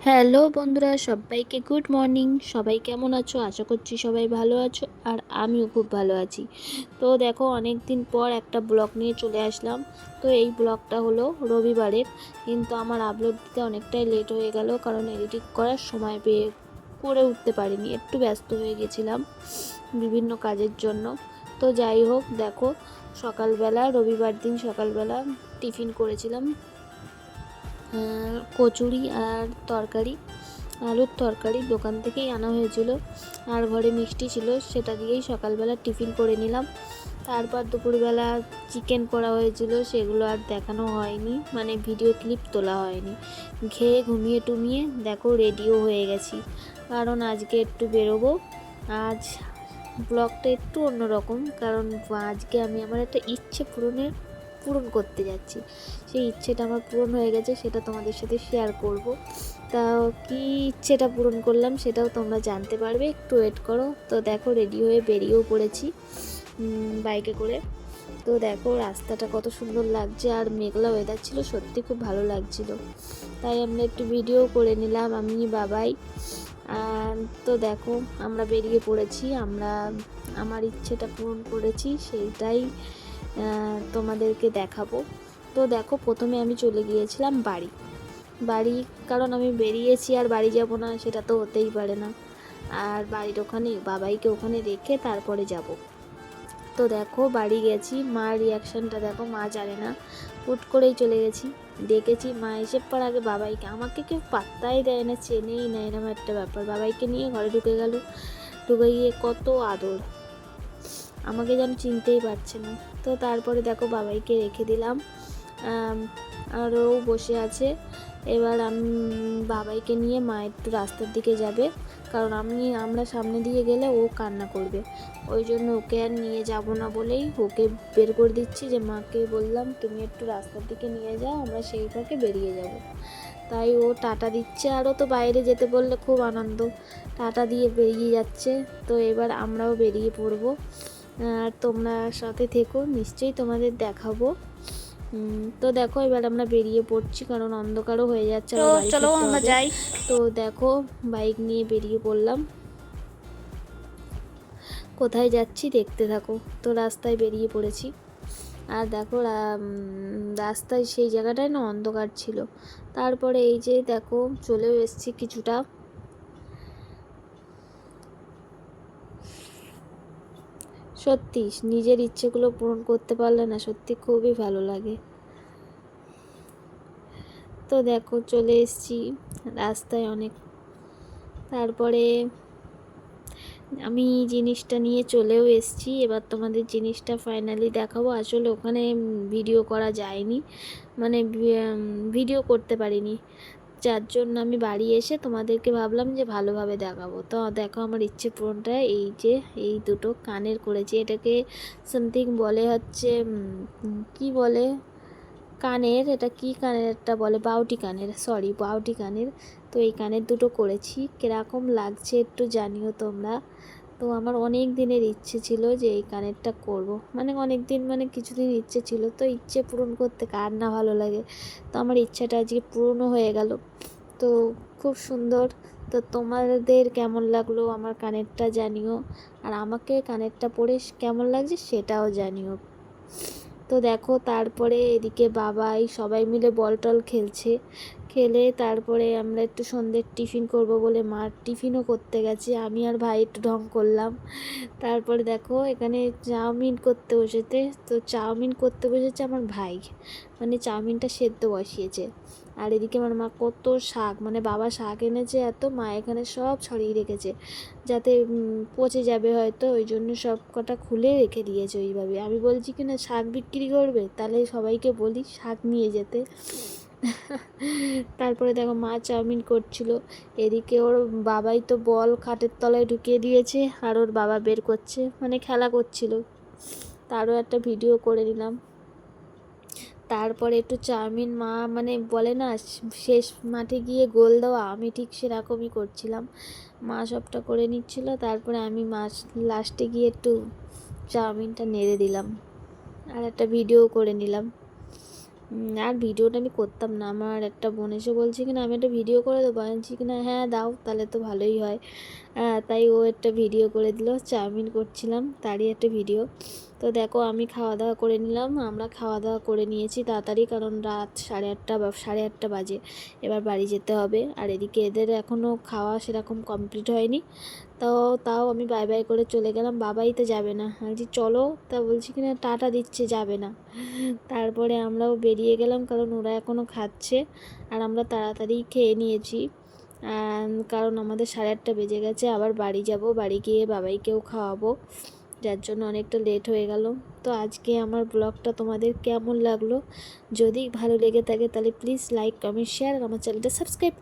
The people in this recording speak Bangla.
হ্যালো বন্ধুরা, সবাইকে গুড মর্নিং। সবাই কেমন আছো? আশা করছি সবাই ভালো আছো আর আমিও খুব ভালো আছি। তো দেখো অনেক দিন পর একটা ব্লগ নিয়ে চলে আসলাম। তো এই ব্লগটা হলো রবিবারের। কিন্তু আমার আপলোড দিতে অনেকটাই লেট হয়ে গেল কারণ এডিটিং করার সময় পেয়ে করে উঠতে পারিনি। একটু ব্যস্ত হয়ে গেছিলাম বিভিন্ন কাজের জন্য। তো যাই হোক, দেখো, সকালবেলা, রবিবার দিন সকালবেলা টিফিন করেছিলাম। কচুরি আর তরকারি, আলুর তরকারি দোকান থেকেই আনা হয়েছিল। আর ঘরে মিষ্টি ছিল, সেটা দিয়েই সকালবেলা টিফিন করে নিলাম। তারপর দুপুরবেলা চিকেন করা হয়েছিল, সেগুলো আর দেখানো হয়নি মানে ভিডিও ক্লিপ তোলা হয়নি। খেয়ে ঘুমিয়ে টুমিয়ে দেখো রেডিও হয়ে গেছি। কারণ আজকে একটু বেরোবো, আজ ব্লগটা একটু অন্যরকম, কারণ আজকে আমি, আমার একটা ইচ্ছে পূরণের পূরণ করতে যাচ্ছি। সেই ইচ্ছেটা আমার পূরণ হয়ে গেছে, সেটা তোমাদের সাথে শেয়ার করব। তা কি ইচ্ছেটা পূরণ করলাম সেটাও তোমরা জানতে পারবে, একটু ওয়েট করো। তো দেখো রেডি হয়ে বেরিয়েও পড়েছি বাইকে করে। তো দেখো রাস্তাটা কত সুন্দর লাগছে, আর মেঘলা ওয়েদার ছিল, সত্যি খুব ভালো লাগছিল। তাই আমরা একটু ভিডিও করে নিলাম, আমি, বাবাই। তো দেখো আমরা বেরিয়ে পড়েছি, আমরা, আমার ইচ্ছেটা পূরণ করেছি, সেইটাই তোমাদেরকে দেখাবো। তো দেখো, প্রথমে আমি চলে গিয়েছিলাম বাড়ি। বাড়ি, কারণ আমি বেরিয়েছি আর বাড়ি যাব না, সেটা তো হতেই পারে না। আর বাড়ির ওখানে, বাবাইকে ওখানে রেখে তারপরে যাব। তো দেখো, বাড়ি গেছি। মার রিয়াকশানটা দেখো, মা জানে না। হুট করেই চলে গেছি। দেখেছি, মা এসে পর আগে বাবাইকে, আমাকে কেউ পাত্তাই দেয় না, চেনেই না এরকম একটা ব্যাপার। বাবাইকে নিয়ে ঘরে ঢুকে গেল। ঢুকে গিয়ে কত আদর। আমাকে যেন চিনতেই পারছে না। তো তারপরে দেখো বাবাইকে রেখে দিলাম। আর ও বসে আছে। এবার আমি বাবাইকে নিয়ে মা একটু রাস্তার দিকে যাবে। কারণ আমি, আমরা সামনে দিয়ে গেলে ও কান্না করবে। ওই জন্য ওকে আর নিয়ে যাব না বলেই ওকে বের করে দিচ্ছি যে, মাকে বললাম তুমি একটু রাস্তার দিকে নিয়ে যাও, আমরা সেই ফাঁকে বেরিয়ে যাব। তাই ও টাটা দিচ্ছে। আরও তো বাইরে যেতে বললে খুব আনন্দ। টাটা দিয়ে বেরিয়ে যাচ্ছে। তো এবার আমরাও বেরিয়ে পড়ব। আর তোমরা সাথে থেকো নিশ্চয়ই তোমাদের দেখাবো। তো দেখো এবার আমরা বেরিয়ে পড়ছি কারণ অন্ধকারও হয়ে যাচ্ছে তো চলো আমরা যাই। তো দেখো বাইক নিয়ে বেরিয়ে পড়লাম। কোথায় যাচ্ছি দেখতে থাকো। তো রাস্তায় বেরিয়ে পড়েছি। আর দেখো রাস্তায় সেই জায়গাটায় না অন্ধকার ছিল। তারপরে এই যে দেখো চলেও এসেছি কিছুটা। সত্যি, নিজের ইচ্ছেগুলো পূরণ করতে পারলে না সত্যি খুবই ভালো লাগে। তো দেখো, চলে এসেছি রাস্তায় অনেক। তারপরে আমি জিনিসটা নিয়ে চলেও এসেছি। এবার তোমাদের জিনিসটা ফাইনালি দেখাবো। আসলে ওখানে ভিডিও করা যায়নি। মানে ভিডিও করতে পারিনি। যার জন্য আমি বাড়ি এসে তোমাদেরকে ভাবলাম যে ভালোভাবে দেখাবো। তো দেখো আমার ইচ্ছে পূরণটা এই যে, এই দুটো কানের করেছি। এটাকে সামথিং বলে হচ্ছে কি বলে? কানের, এটা কি কানের? একটা বলে বাউটি কানের সরি বাউটি কানের। তো এই কানের দুটো করেছি। কীরকম লাগছে একটু জানিও তোমরা। তো আমার অনেক দিনের ইচ্ছে ছিল যে এই কানেরটা করব। মানে অনেক দিন মানে কিছুদিন ইচ্ছে ছিল। তো ইচ্ছে পূরণ করতে কার না ভালো লাগে। তো আমার ইচ্ছাটা আজকে পূরণও হয়ে গেল। তো খুব সুন্দর। তো তোমাদের কেমন লাগল আমার কানেরটা জানিও। আর আমাকে কানেরটা পরে কেমন লাগছে সেটাও জানিও। তো দেখো তারপরে এদিকে বাবাই সবাই মিলে বল টল খেলছে। খেলে তারপরে আমরা একটু সন্ধ্যের টিফিন করব বলে মার টিফিনও করতে গেছে, আমি আর ভাই একটু ঢং করলাম। তারপরে দেখো এখানে চাউমিন করতে বসেছে, তো চাউমিন করতে বসেছে আমার ভাই মানে চাউমিনটা সেদ্ধ বসিয়েছে। আর এদিকে আমার মা কত শাক মানে বাবা শাক এনেছে এত, মা এখানে সব ছড়িয়ে রেখেছে, যাতে পচে যাবে হয়তো, ওই জন্য সব কটা খুলে রেখে দিয়েছে ওইভাবে। আমি বলছি কি না, শাক বিক্রি করবে? তাহলে সবাইকে বলি, শাক নিয়ে যেতে। তারপরে দেখো মা চাউমিন করছিল, এদিকে ওর বাবাই তো বল খাটের তলায় ঢুকিয়ে দিয়েছে, আর ওর বাবা বের করছে মানে খেলা করছিল। তারও একটা ভিডিও করে নিলাম। তারপরে একটু চাউমিন মা মানে বলে না, শেষ মাঠে গিয়ে গোল দেওয়া, আমি ঠিক সেরকমই করছিলাম। মা সবটা করে নিচ্ছিল, তারপরে আমি মাছ লাস্টে গিয়ে একটু চাউমিনটা নেড়ে দিলাম। আর একটা ভিডিও করে নিলাম। আর ভিডিওটা আমি করতাম না, আমার একটা বোন এসে বলছে কি না আমি একটা ভিডিও করে দেবো। বলছি কি না হ্যাঁ দাও, তাহলে তো ভালোই হয়। তাই ও একটা ভিডিও করে দিল, চাউমিন করছিলাম, তারই একটা ভিডিও তো দেখো, আমি খাওয়া দাওয়া করে নিলাম, আমরা খাওয়া দাওয়া করে নিয়েছি তাড়াতাড়ি, কারণ রাত সাড়ে আটটা বা সাড়ে আটটা বাজে। এবার বাড়ি যেতে হবে। আর এদিকে এদের এখনও খাওয়া সেরকম কমপ্লিট হয়নি। তো তাও আমি বাই বাই করে চলে গেলাম। বাবাই তো যাবে না। বলছি, চলো। তা বলছি কি না, টাটা দিচ্ছে, যাবে না। তারপরে আমরাও বেরিয়ে গেলাম, কারণ ওরা এখনও খাচ্ছে। আর আমরা তাড়াতাড়ি খেয়ে নিয়েছি। কারণ আমাদের সাড়ে আটটা বেজে গেছে, আবার বাড়ি যাব। বাড়ি গিয়ে বাবাইকেও খাওয়াবো। যার জন্য অনেকটা লেট হয়ে গেল। তো আজকে আমার ব্লগটা তোমাদের কেমন লাগল? যদি ভালো লেগে থাকে তাহলে প্লিজ লাইক কমেন্ট শেয়ার আমার চ্যানেলটা সাবস্ক্রাইব